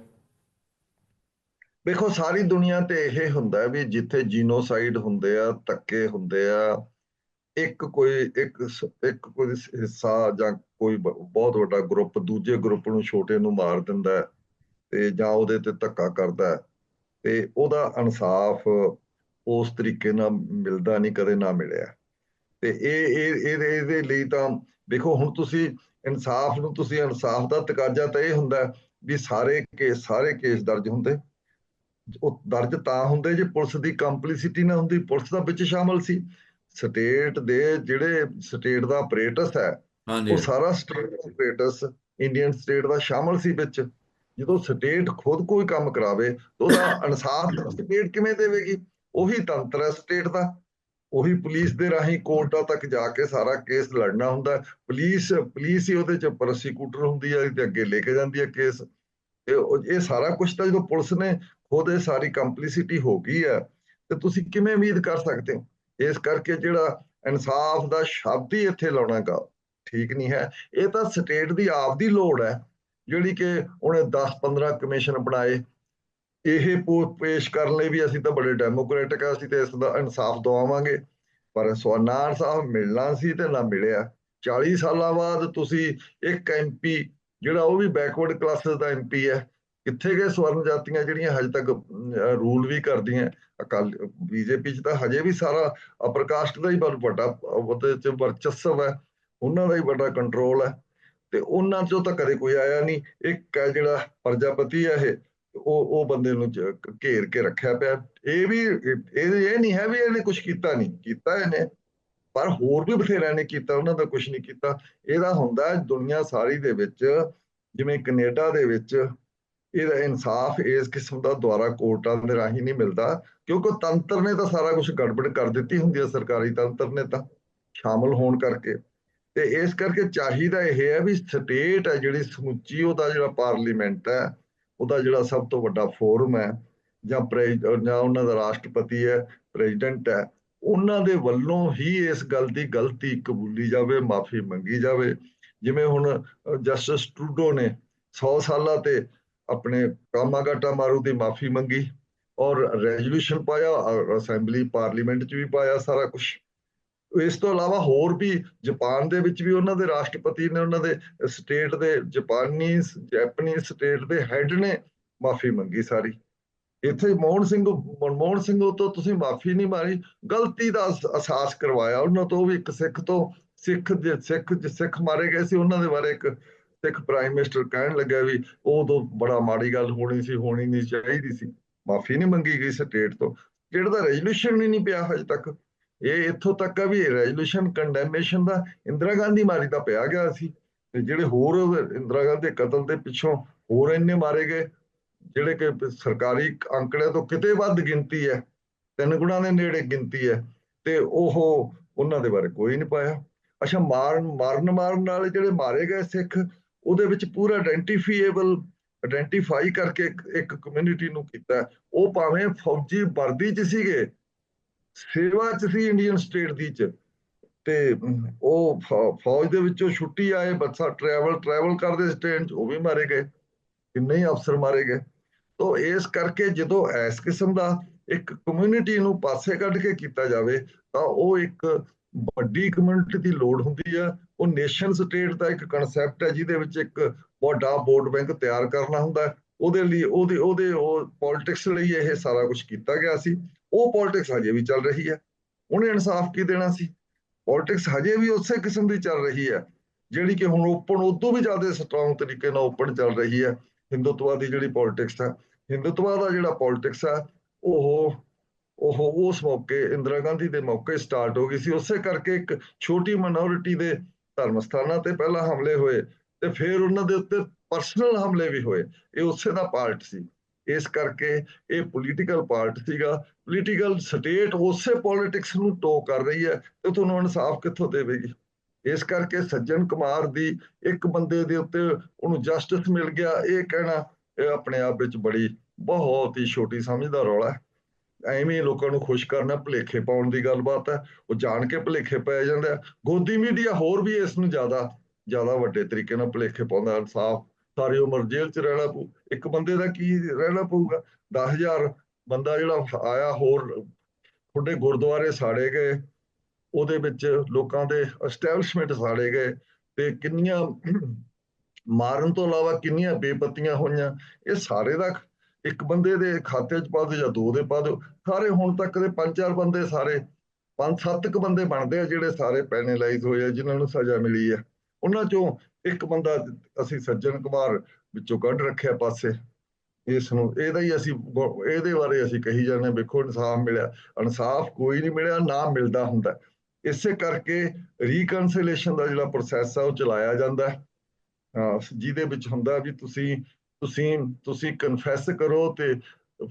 ਵੇਖੋ ਸਾਰੀ ਦੁਨੀਆ ਤੇ ਇਹ ਹੁੰਦਾ ਵੀ ਜਿੱਥੇ ਜੀਨੋਸਾਈਡ ਹੁੰਦੇ ਆ, ਧੱਕੇ ਹੁੰਦੇ ਆ, ਇੱਕ ਕੋਈ, ਇੱਕ ਇੱਕ ਕੋਈ ਹਿੱਸਾ ਜਾਂ ਕੋਈ ਬਹੁਤ ਵੱਡਾ ਗਰੁੱਪ ਦੂਜੇ ਗਰੁੱਪ ਨੂੰ ਛੋਟੇ ਨੂੰ ਮਾਰ ਦਿੰਦਾ ਹੈ। ਤੇ ਜਾਂ ਉਹਦੇ ਤੇ ਧੱਕਾ ਕਰਦਾ ਤੇ ਉਹਦਾ ਇਨਸਾਫ ਉਸ ਤਰੀਕੇ ਨਾਲ ਮਿਲਦਾ ਨਹੀਂ ਕਦੇ ਨਾ ਮਿਲਿਆ। ਤੇ ਇਹ ਇਹ ਇਹਦੇ ਇਹਦੇ ਲਈ ਤਾਂ ਦੇਖੋ ਹੁਣ ਤੁਸੀਂ ਇਨਸਾਫ ਨੂੰ ਤੁਸੀਂ ਇਨਸਾਫ ਦਾ ਤਕਾਜ਼ਾ ਤਾਂ ਇਹ ਹੁੰਦਾ ਵੀ ਸਾਰੇ ਕੇਸ ਸਾਰੇ ਕੇਸ ਦਰਜ ਹੁੰਦੇ। ਉਹ ਦਰਜ ਤਾਂ ਹੁੰਦੇ ਜੇ ਪੁਲਿਸ ਦੀ ਕੰਪਲਿਸਿਟੀ ਨਾ ਹੁੰਦੀ ਪੁਲਿਸ ਦਾ ਵਿੱਚ ਸ਼ਾਮਲ ਸੀ। ਸਟੇਟ ਦੇ ਜਿਹੜੇ ਸਟੇਟ ਦਾ ਆਪਰੇਟਸ ਹੈ ਉਹ ਸਾਰਾ ਸਟੇਟ ਆਪਰੇਟਸ ਇੰਡੀਅਨ ਸਟੇਟ ਦਾ ਸ਼ਾਮਲ ਸੀ ਵਿੱਚ। ਜਦੋਂ ਸਟੇਟ ਖੁਦ ਕੋਈ ਕੰਮ ਕਰਾਵੇ ਉਹਦਾ ਇਨਸਾਫ ਸਟੇਟ ਕਿਵੇਂ ਦੇਵੇਗੀ? ਉਹੀ ਤੰਤਰ ਹੈ ਸਟੇਟ ਦਾ। ਉਹੀ ਪੁਲਿਸ ਦੇ ਰਾਹੀਂ ਕੋਰਟਾਂ ਤੱਕ ਜਾ ਕੇ ਸਾਰਾ ਕੇਸ ਲੜਨਾ ਹੁੰਦਾ ਹੈ। ਪੁਲਿਸ ਪੁਲਿਸ ਹੀ ਉਹਦੇ ਚ ਪ੍ਰੋਸੀਕਿਊਟਰ ਹੁੰਦੀ ਹੈ ਤੇ ਅੱਗੇ ਲੈ ਕੇ ਜਾਂਦੀ ਹੈ ਕੇਸ। ਇਹ ਸਾਰਾ ਕੁਝ ਤਾਂ ਜਦੋਂ ਪੁਲਿਸ ਨੇ ਖੁਦ ਇਹ ਸਾਰੀ ਕੰਪਲਿਸਿਟੀ ਹੋ ਗਈ ਹੈ, ਤੇ ਤੁਸੀਂ ਕਿਵੇਂ ਉਮੀਦ ਕਰ ਸਕਦੇ ਹੋ? ਇਸ ਕਰਕੇ ਜਿਹੜਾ ਇਨਸਾਫ ਦਾ ਸ਼ਬਦ ਹੀ ਇੱਥੇ ਲਾਉਣਾ ਗਾ ਠੀਕ ਨਹੀਂ ਹੈ। ਇਹ ਤਾਂ ਸਟੇਟ ਦੀ ਆਪ ਦੀ ਲੋੜ ਹੈ। ਜਿਹੜੀ ਕਿ ਉਹਨੇ 10 15 ਕਮਿਸ਼ਨ ਬਣਾਏ, ਇਹ ਪੋ- ਪੇਸ਼ ਕਰਨ ਲਈ ਵੀ ਅਸੀਂ ਤਾਂ ਬੜੇ ਡੈਮੋਕ੍ਰੈਟਿਕ ਆ ਅਸੀਂ ਤੇ ਇਸ ਦਾ ਇਨਸਾਫ ਦਵਾਵਾਂਗੇ। ਪਰ ਸਵਾਨਾ ਸਾਹਿਬ ਮਿਲਣਾ ਸੀ ਤੇ ਨਾ ਮਿਲਿਆ। 40 ਸਾਲਾਂ ਬਾਅਦ ਤੁਸੀਂ ਇੱਕ ਐਮਪੀ ਜਿਹੜਾ ਉਹ ਵੀ ਬੈਕਵਰਡ ਕਲਾਸਿਸ ਦਾ ਐਮਪੀ ਹੈ, ਕਿੱਥੇ ਗਏ ਸਵਰਨ ਜਾਤੀਆਂ ਜਿਹੜੀਆਂ ਹਜੇ ਤੱਕ ਰੂਲ ਵੀ ਕਰਦੀਆਂ? ਅਕਾਲ, ਬੀਜੇਪੀ ਚ ਤਾਂ ਹਜੇ ਵੀ ਸਾਰਾ ਅਪਰਕਾਸ਼ਟ ਦਾ ਹੀ ਬਹੁਤ ਵੱਡਾ, ਉਹਦੇ ਚ ਵਰਚਸਵ ਹੈ। ਉਹਨਾਂ ਦਾ ਹੀ ਵੱਡਾ ਕੰਟਰੋਲ ਹੈ। ਤੇ ਉਹਨਾਂ ਚੋਂ ਤਾਂ ਕਦੇ ਕੋਈ ਆਇਆ ਨਹੀਂ। ਇੱਕ ਹੈ ਜਿਹੜਾ ਪ੍ਰਜਾਪਤੀ ਹੈ ਇਹ, ਉਹ ਉਹ ਬੰਦੇ ਨੂੰ ਘੇਰ ਕੇ ਰੱਖਿਆ ਪਿਆ। ਇਹ ਵੀ, ਇਹ ਇਹ ਨਹੀਂ ਹੈ ਵੀ ਇਹਨੇ ਕੁਝ ਕੀਤਾ ਨਹੀਂ। ਕੀਤਾ ਇਹਨੇ, ਪਰ ਹੋਰ ਵੀ ਬਥੇਰਿਆਂ ਨੇ ਕੀਤਾ, ਉਹਨਾਂ ਦਾ ਕੁਝ ਨਹੀਂ ਕੀਤਾ। ਇਹਦਾ ਹੁੰਦਾ ਹੈ ਦੁਨੀਆ ਸਾਰੀ ਦੇ ਵਿੱਚ, ਜਿਵੇਂ ਕੈਨੇਡਾ ਦੇ ਵਿੱਚ, ਇਹਦਾ ਇਨਸਾਫ ਇਸ ਕਿਸਮ ਦਾ ਦੁਆਰਾ ਕੋਰਟਾਂ ਦੇ ਰਾਹੀਂ ਨਹੀਂ ਮਿਲਦਾ, ਕਿਉਂਕਿ ਤੰਤਰ ਨੇ ਤਾਂ ਸਾਰਾ ਕੁਝ ਗੜਬੜ ਕਰ ਦਿੱਤੀ ਹੁੰਦੀ ਹੈ, ਸਰਕਾਰੀ ਤੰਤਰ ਨੇ ਤਾਂ, ਸ਼ਾਮਲ ਹੋਣ ਕਰਕੇ। ਤੇ ਇਸ ਕਰਕੇ ਚਾਹੀਦਾ ਇਹ ਹੈ ਵੀ ਸਟੇਟ ਹੈ ਜਿਹੜੀ ਸਮੁੱਚੀ, ਉਹਦਾ ਜਿਹੜਾ ਪਾਰਲੀਮੈਂਟ ਹੈ, ਉਹਦਾ ਜਿਹੜਾ ਸਭ ਤੋਂ ਵੱਡਾ ਫੋਰਮ ਹੈ, ਜਾਂ ਪ੍ਰੈਸ- ਜਾਂ ਉਹਨਾਂ ਦਾ ਰਾਸ਼ਟਰਪਤੀ ਹੈ, ਪ੍ਰੈਜ਼ੀਡੈਂਟ ਹੈ, ਉਹਨਾਂ ਦੇ ਵੱਲੋਂ ਹੀ ਇਸ ਗੱਲ ਦੀ ਗਲਤੀ ਕਬੂਲੀ ਜਾਵੇ, ਮਾਫੀ ਮੰਗੀ ਜਾਵੇ। ਜਿਵੇਂ ਹੁਣ ਜਸਟਿਸ ਟਰੂਡੋ ਨੇ 100 ਸਾਲਾਂ ਤੇ ਆਪਣੇ ਕਾਮਾਗਾਟਾ ਮਾਰੂ ਦੀ ਮਾਫੀ ਮੰਗੀ ਔਰ ਰੈਜ਼ੋਲੂਸ਼ਨ ਪਾਇਆ ਅਸੈਂਬਲੀ ਪਾਰਲੀਮੈਂਟ 'ਚ ਵੀ ਪਾਇਆ ਸਾਰਾ ਕੁਝ ਇਸ ਤੋਂ ਇਲਾਵਾ ਹੋਰ ਵੀ ਜਾਪਾਨ ਦੇ ਵਿੱਚ ਵੀ ਉਹਨਾਂ ਦੇ ਰਾਸ਼ਟਰਪਤੀ ਨੇ ਉਹਨਾਂ ਦੇ ਸਟੇਟ ਦੇ ਜਾਪਾਨੀ ਜੈਪਨੀਜ਼ ਸਟੇਟ ਦੇ ਹੈੱਡ ਨੇ ਮਾਫੀ ਮੰਗੀ ਸਾਰੀ। ਇੱਥੇ ਮੋਹਨ ਸਿੰਘ, ਮਨਮੋਹਨ ਸਿੰਘ ਤੋਂ ਤੁਸੀਂ ਮਾਫੀ ਨਹੀਂ ਮਾਰੀ, ਗਲਤੀ ਦਾ ਅਹਿਸਾਸ ਕਰਵਾਇਆ ਉਹਨਾਂ ਤੋਂ ਵੀ ਇੱਕ ਸਿੱਖ ਤੋਂ, ਸਿੱਖ ਦੇ, ਸਿੱਖ ਸਿੱਖ ਮਾਰੇ ਗਏ ਸੀ, ਉਹਨਾਂ ਦੇ ਬਾਰੇ ਇੱਕ ਸਿੱਖ ਪ੍ਰਾਈਮ ਮਿਨਿਸਟਰ ਕਹਿਣ ਲੱਗਾ ਵੀ ਉਹ ਤੋਂ ਬੜਾ ਮਾੜੀ ਗੱਲ ਹੋਣੀ ਸੀ, ਹੋਣੀ ਨਹੀਂ ਚਾਹੀਦੀ ਸੀ। ਮਾਫੀ ਨਹੀਂ ਮੰਗੀ ਗਈ ਸਟੇਟ ਤੋਂ। ਜਿਹੜਾ ਦਾ ਰੈਜ਼ੋਲੂਸ਼ਨ ਹੀ ਨਹੀਂ ਪਿਆ ਹਜੇ ਤੱਕ। ਇਹ ਇੱਥੋਂ ਤੱਕ ਆ ਵੀ ਰੈਜ਼ੋਲੂਸ਼ਨ ਕੰਡੈਮਨੇਸ਼ਨ ਦਾ ਇੰਦਰਾ ਗਾਂਧੀ ਮਾਰੀ ਤਾਂ ਪਿਆ ਗਿਆ ਸੀ। ਤੇ ਜਿਹੜੇ ਹੋਰ ਇੰਦਰਾ ਗਾਂਧੀ ਦੇ ਕਤਲ ਦੇ ਪਿੱਛੋਂ ਹੋਰ ਇੰਨੇ ਮਾਰੇ ਗਏ, ਜਿਹੜੇ ਕਿ ਸਰਕਾਰੀ ਅੰਕੜਿਆਂ ਤੋਂ ਕਿਤੇ ਵੱਧ ਗਿਣਤੀ ਹੈ, ਤਿੰਨ ਗੁਣਾ ਦੇ ਨੇੜੇ ਗਿਣਤੀ ਹੈ, ਤੇ ਉਹ ਉਹਨਾਂ ਦੇ ਬਾਰੇ ਕੋਈ ਨਹੀਂ ਪਾਇਆ। ਅੱਛਾ, ਮਾਰਨ ਮਾਰਨ ਮਾਰਨ ਨਾਲ ਜਿਹੜੇ ਮਾਰੇ ਗਏ ਸਿੱਖ, ਉਹਦੇ ਵਿੱਚ ਪੂਰਾ ਆਇਡੈਂਟੀਫੀਏਬਲ ਆਇਡੈਂਟੀਫਾਈ ਕਰਕੇ ਇੱਕ ਕਮਿਊਨਿਟੀ ਨੂੰ ਕੀਤਾ। ਉਹ ਭਾਵੇਂ ਫੌਜੀ ਵਰਦੀ 'ਚ ਸੀਗੇ ਸੇਵਾ 'ਚ ਸੀ ਇੰਡੀਅਨ ਸਟੇਟ ਦੀ 'ਚ। ਤੇ ਉਹ ਫੌਜ ਦੇ ਵਿੱਚੋਂ ਛੁੱਟੀ ਆਏ, ਬੱਸਾਂ ਟਰੈਵਲ ਟਰੈਵਲ ਕਰਦੇ ਸਟੇਟ 'ਚ, ਉਹ ਵੀ ਮਾਰੇ ਗਏ। ਕਿੰਨੇ ਹੀ ਅਫਸਰ ਮਾਰੇ ਗਏ। ਤੋਂ ਇਸ ਕਰਕੇ ਜਦੋਂ ਇਸ ਕਿਸਮ ਦਾ ਇੱਕ ਕਮਿਊਨਿਟੀ ਨੂੰ ਪਾਸੇ ਕੱਢ ਕੇ ਕੀਤਾ ਜਾਵੇ, ਤਾਂ ਉਹ ਇੱਕ ਵੱਡੀ ਕਮਿਊਨਿਟੀ ਦੀ ਲੋੜ ਹੁੰਦੀ ਆ। ਉਹ ਨੇਸ਼ਨ ਸਟੇਟ ਦਾ ਇੱਕ ਕਨਸੈਪਟ ਹੈ, ਜਿਹਦੇ ਵਿੱਚ ਇੱਕ ਵੱਡਾ ਵੋਟ ਬੈਂਕ ਤਿਆਰ ਕਰਨਾ ਹੁੰਦਾ। ਉਹਦੇ ਲਈ, ਉਹਦੇ ਉਹਦੇ, ਉਹ ਪੋਲਿਟਿਕਸ ਲਈ ਇਹ ਸਾਰਾ ਕੁਝ ਕੀਤਾ ਗਿਆ ਸੀ। ਉਹ ਪੋਲਿਟਿਕਸ ਹਜੇ ਵੀ ਚੱਲ ਰਹੀ ਹੈ। ਉਹਨੇ ਇਨਸਾਫ ਕੀ ਦੇਣਾ ਸੀ? ਪੋਲਿਟਿਕਸ ਹਜੇ ਵੀ ਉਸੇ ਕਿਸਮ ਦੀ ਚੱਲ ਰਹੀ ਹੈ, ਜਿਹੜੀ ਕਿ ਹੁਣ ਓਪਨ ਉਦੋਂ ਵੀ ਜ਼ਿਆਦਾ ਸਟਰੋਂਗ ਤਰੀਕੇ ਨਾਲ ਓਪਨ ਚੱਲ ਰਹੀ ਹੈ। ਹਿੰਦੂਤਵਾਦੀ ਜਿਹੜੀ ਪੋਲਿਟਿਕਸ ਹੈ ਹਿੰਦੂਤਵਾ ਦਾ ਜਿਹੜਾ ਪੋਲਿਟਿਕਸ ਹੈ, ਉਹ ਉਹ ਉਸ ਮੌਕੇ, ਇੰਦਰਾ ਗਾਂਧੀ ਦੇ ਮੌਕੇ ਸਟਾਰਟ ਹੋ ਗਈ ਸੀ। ਉਸੇ ਕਰਕੇ ਇੱਕ ਛੋਟੀ ਮਿਨੋਰਿਟੀ ਦੇ ਧਰਮ ਸਥਾਨਾਂ ਤੇ ਪਹਿਲਾਂ ਹਮਲੇ ਹੋਏ ਤੇ ਫਿਰ ਉਹਨਾਂ ਦੇ ਉੱਤੇ ਪਰਸਨਲ ਹਮਲੇ ਵੀ ਹੋਏ। ਇਹ ਉਸੇ ਦਾ ਪਾਰਟ ਸੀ। ਇਸ ਕਰਕੇ ਇਹ ਪੋਲੀਟੀਕਲ ਪਾਰਟ ਸੀਗਾ। ਪੋਲੀਟੀਕਲ ਸਟੇਟ ਉਸੇ ਪੋਲਿਟਿਕਸ ਨੂੰ ਟੋ ਕਰ ਰਹੀ ਹੈ ਤੇ ਤੁਹਾਨੂੰ ਇਨਸਾਫ ਕਿੱਥੋਂ ਦੇਵੇਗੀ? ਇਸ ਕਰਕੇ ਸੱਜਣ ਕੁਮਾਰ ਦੀ ਇੱਕ ਬੰਦੇ ਦੇ ਉੱਤੇ ਉਹਨੂੰ ਜਸਟਿਸ ਮਿਲ ਗਿਆ। ਇਹ ਕਹਿਣਾ ਇਹ ਆਪਣੇ ਆਪ ਵਿੱਚ ਬੜੀ, ਬਹੁਤ ਹੀ ਛੋਟੀ ਸਮਝਦਾ ਰੌਲਾ ਹੈ। ਐਵੇਂ ਲੋਕਾਂ ਨੂੰ ਖੁਸ਼ ਕਰਨਾ, ਭੁਲੇਖੇ ਪਾਉਣ ਦੀ ਗੱਲਬਾਤ ਹੈ। ਉਹ ਜਾਣ ਕੇ ਭੁਲੇਖੇ ਪੈ ਜਾਂਦਾ ਗੋਦੀ ਮੀਡੀਆ ਹੋਰ ਵੀ ਇਸ ਨੂੰ ਜ਼ਿਆਦਾ ਜ਼ਿਆਦਾ ਵੱਡੇ ਤਰੀਕੇ ਨਾਲ ਭੁਲੇਖੇ ਪਾਉਂਦਾ, ਇਨਸਾਫ ਸਾਰੀ ਉਮਰ ਜੇਲ੍ਹ 'ਚ ਰਹਿਣਾ ਪਊ, ਇੱਕ ਬੰਦੇ ਦਾ ਕੀ ਰਹਿਣਾ ਪਊਗਾ? 10000 ਬੰਦਾ ਜਿਹੜਾ ਆਇਆ ਹੋਰ ਤੁਹਾਡੇ ਗੁਰਦੁਆਰੇ ਸਾੜੇ ਗਏ, ਉਹਦੇ ਵਿੱਚ ਲੋਕਾਂ ਦੇ ਐਸਟੈਬਲਿਸ਼ਮੈਂਟ ਸਾੜੇ ਗਏ ਤੇ ਕਿੰਨੀਆਂ ਮਾਰਨ ਤੋਂ ਇਲਾਵਾ ਕਿੰਨੀਆਂ ਬੇਪਤੀਆਂ ਹੋਈਆਂ, ਇਹ ਸਾਰੇ ਦਾ ਇੱਕ ਬੰਦੇ ਦੇ ਖਾਤੇ 'ਚ ਪਾ ਦਿਓ ਜਾਂ ਦੋ ਦੇ ਪਾ ਦਿਓ, ਸਾਰੇ ਹੁਣ ਤੱਕ ਦੇ ਪੰਜ ਚਾਰ ਬੰਦੇ ਸਾਰੇ, ਪੰਜ ਸੱਤ ਕੁ ਬੰਦੇ ਬਣਦੇ ਆ ਜਿਹੜੇ ਸਾਰੇ ਪੈਨਲਾਈਜ਼ ਹੋਏ ਆ, ਜਿਨ੍ਹਾਂ ਨੂੰ ਸਜ਼ਾ ਮਿਲੀ ਹੈ ਉਹਨਾਂ ਚੋਂ ਇੱਕ ਬੰਦਾ ਅਸੀਂ ਸੱਜਣ ਕੁਮਾਰ ਵਿੱਚੋਂ ਕੱਢ ਰੱਖਿਆ ਪਾਸੇ। ਇਸ ਨੂੰ ਇਹਦਾ ਹੀ ਅਸੀਂ ਇਹਦੇ ਬਾਰੇ ਅਸੀਂ ਕਹੀ ਜਾਂਦੇ ਹਾਂ, ਵੇਖੋ ਇਨਸਾਫ ਮਿਲਿਆ। ਇਨਸਾਫ ਕੋਈ ਨਹੀਂ ਮਿਲਿਆ ਨਾ ਮਿਲਦਾ ਹੁੰਦਾ। ਇਸੇ ਕਰਕੇ ਰੀਕਨਸਿਲੇਸ਼ਨ ਦਾ ਜਿਹੜਾ ਪ੍ਰੋਸੈਸ ਆ ਉਹ ਚਲਾਇਆ ਜਾਂਦਾ ਹਾਂ, ਜਿਹਦੇ ਵਿੱਚ ਹੁੰਦਾ ਵੀ ਤੁਸੀਂ ਤੁਸੀਂ ਤੁਸੀਂ ਕਨਫੈਸ ਕਰੋ ਤੇ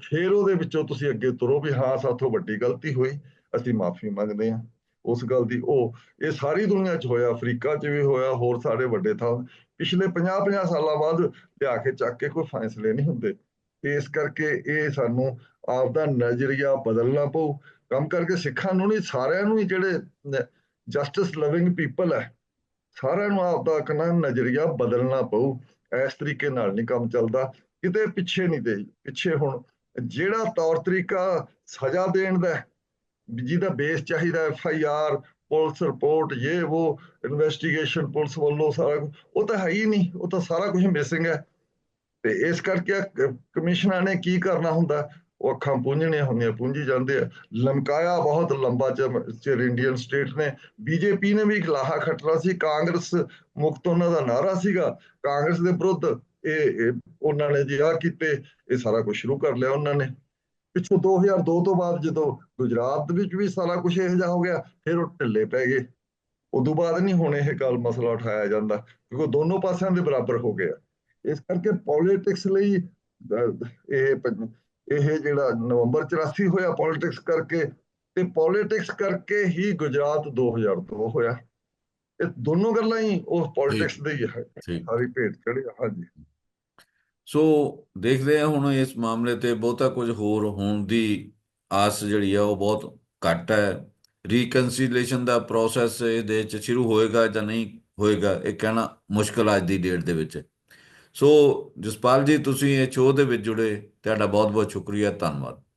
ਫਿਰ ਉਹਦੇ ਵਿੱਚੋਂ ਤੁਸੀਂ ਅੱਗੇ ਤੁਰੋ ਵੀ ਹਾਂ ਸਾਥੋਂ ਵੱਡੀ ਗਲਤੀ ਹੋਈ ਅਸੀਂ ਮਾਫੀ ਮੰਗਦੇ ਹਾਂ। ਉਸ ਗੱਲ ਦੀ। ਉਹ, ਇਹ ਸਾਰੀ ਦੁਨੀਆ 'ਚ ਹੋਇਆ, ਅਫਰੀਕਾ 'ਚ ਵੀ ਹੋਇਆ, ਹੋਰ ਸਾਰੇ ਵੱਡੇ ਥਾਂ। ਪਿਛਲੇ 50-50 ਸਾਲਾਂ ਬਾਅਦ ਲਿਆ ਕੇ ਚੱਕ ਕੇ ਕੋਈ ਫੈਸਲੇ ਨਹੀਂ ਹੁੰਦੇ। ਇਸ ਕਰਕੇ ਇਹ ਸਾਨੂੰ ਆਪਦਾ ਨਜ਼ਰੀਆ ਬਦਲਣਾ ਪਊ। ਕੰਮ ਕਰਕੇ ਸਿੱਖਾਂ ਨੂੰ ਨਹੀਂ, ਸਾਰਿਆਂ ਨੂੰ ਹੀ ਜਿਹੜੇ ਜਸਟਿਸ ਲਵਿੰਗ ਪੀਪਲ ਹੈ, ਸਾਰਿਆਂ ਨੂੰ ਆਪਦਾ ਕਨਾ ਨਜ਼ਰੀਆ ਬਦਲਣਾ ਪਊ। ਇਸ ਤਰੀਕੇ ਨਾਲ ਨਹੀਂ ਕੰਮ ਚੱਲਦਾ। ਕਿਤੇ ਪਿੱਛੇ ਨਹੀਂ ਦੇ, ਪਿੱਛੇ ਹੁਣ ਜਿਹੜਾ ਤੌਰ ਤਰੀਕਾ ਸਜ਼ਾ ਦੇਣ ਦਾ ਜਿਹਦਾ ਬੇਸ ਚਾਹੀਦਾ F I R police report ਇਹ ਉਹ ਇਨਵੈਸਟੀਗੇਸ਼ਨ ਪੁਲਿਸ ਵੱਲੋਂ ਸਾਰਾ ਉਹ ਤਾਂ ਹੈ ਹੀ ਨਹੀਂ, ਉਹ ਤਾਂ ਸਾਰਾ ਕੁਝ ਮਿਸਿੰਗ ਹੈ। ਤੇ ਇਸ ਕਰਕੇ ਕਮਿਸ਼ਨਰ ਨੇ ਕੀ ਕਰਨਾ ਹੁੰਦਾ? ਉਹ ਅੱਖਾਂ ਪੂੰਝਣੀਆਂ ਹੁੰਦੀਆਂ, ਪੂੰਝੀ ਜਾਂਦੇ ਆ। ਲਮਕਾਇਆ ਬਹੁਤ ਲੰਬਾ ਚਿਰ ਇੰਡੀਅਨ ਸਟੇਟ ਨੇ। ਬੀਜੇਪੀ ਨੇ ਵੀ ਇੱਕ ਲਾਹਾ ਖੱਟਣਾ ਸੀ, ਕਾਂਗਰਸ ਮੁਕਤ ਉਹਨਾਂ ਦਾ ਨਾਰਾ ਸੀਗਾ। ਕਾਂਗਰਸ ਦੇ ਵਿਰੁੱਧ ਇਹ ਇਹ, ਉਹਨਾਂ ਨੇ ਜੀ ਆ ਕੀਤੇ, ਇਹ ਸਾਰਾ ਕੁਝ ਸ਼ੁਰੂ ਕਰ ਲਿਆ ਉਹਨਾਂ ਨੇ। ਪਿੱਛੋਂ 2002 ਤੋਂ ਬਾਅਦ ਜਦੋਂ ਗੁਜਰਾਤ ਵਿੱਚ ਵੀ ਸਾਰਾ ਕੁਝ ਇਹੋ ਜਿਹਾ ਹੋ ਗਿਆ ਫਿਰ ਉਹ ਢਿੱਲੇ ਪੈ ਗਏ। ਉਦੋਂ ਬਾਅਦ ਨਹੀਂ ਹੁਣ ਇਹ ਗੱਲ ਮਸਲਾ ਉਠਾਇਆ ਜਾਂਦਾ ਕਿਉਂਕਿ ਉਹ ਦੋਨੋਂ ਪਾਸਿਆਂ ਦੇ ਬਰਾਬਰ ਹੋ ਗਿਆ। ਇਸ ਕਰਕੇ ਪੋਲਿਟਿਕਸ ਲਈ ਇਹ ਇਹ ਜਿਹੜਾ ਨਵੰਬਰ 84 ਹੋਇਆ ਪੋਲਿਟਿਕਸ ਕਰਕੇ ਤੇ ਪੋਲਿਟਿਕਸ ਕਰਕੇ ਹੀ ਗੁਜਰਾਤ 2002 ਹੋਇਆ। ਇਹ ਦੋਨੋਂ ਗੱਲਾਂ ਹੀ ਉਸ ਪੋਲਿਟਿਕਸ ਦੇ ਹੀ ਹੈ। ਸਾਰੀ ਭੇਟ ਚੜੀ ਹਾਂਜੀ। ਸੋ ਦੇਖਦੇ ਆ ਹੁਣ ਇਸ ਮਾਮਲੇ ਤੇ ਬਹੁਤਾ ਕੁਝ ਹੋਰ ਹੋਣ ਦੀ ਆਸ ਜਿਹੜੀ ਆ ਉਹ ਬਹੁਤ ਘੱਟ ਹੈ। ਰੀਕਨਸੀਲੀਏਸ਼ਨ ਦਾ ਪ੍ਰੋਸੈਸ ਇਹਦੇ ਚ ਸ਼ੁਰੂ ਹੋਏਗਾ ਜਾਂ ਨਹੀਂ ਹੋਏਗਾ, ਇਹ ਕਹਿਣਾ ਮੁਸ਼ਕਲ ਅੱਜ ਦੀ ਡੇਟ ਦੇ ਵਿੱਚ। ਸੋ ਜਸਪਾਲ ਜੀ, ਤੁਸੀਂ ਇਹ ਸ਼ੋਅ ਦੇ ਵਿੱਚ ਜੁੜੇ, ਤੁਹਾਡਾ ਬਹੁਤ ਬਹੁਤ ਸ਼ੁਕਰੀਆ, ਧੰਨਵਾਦ।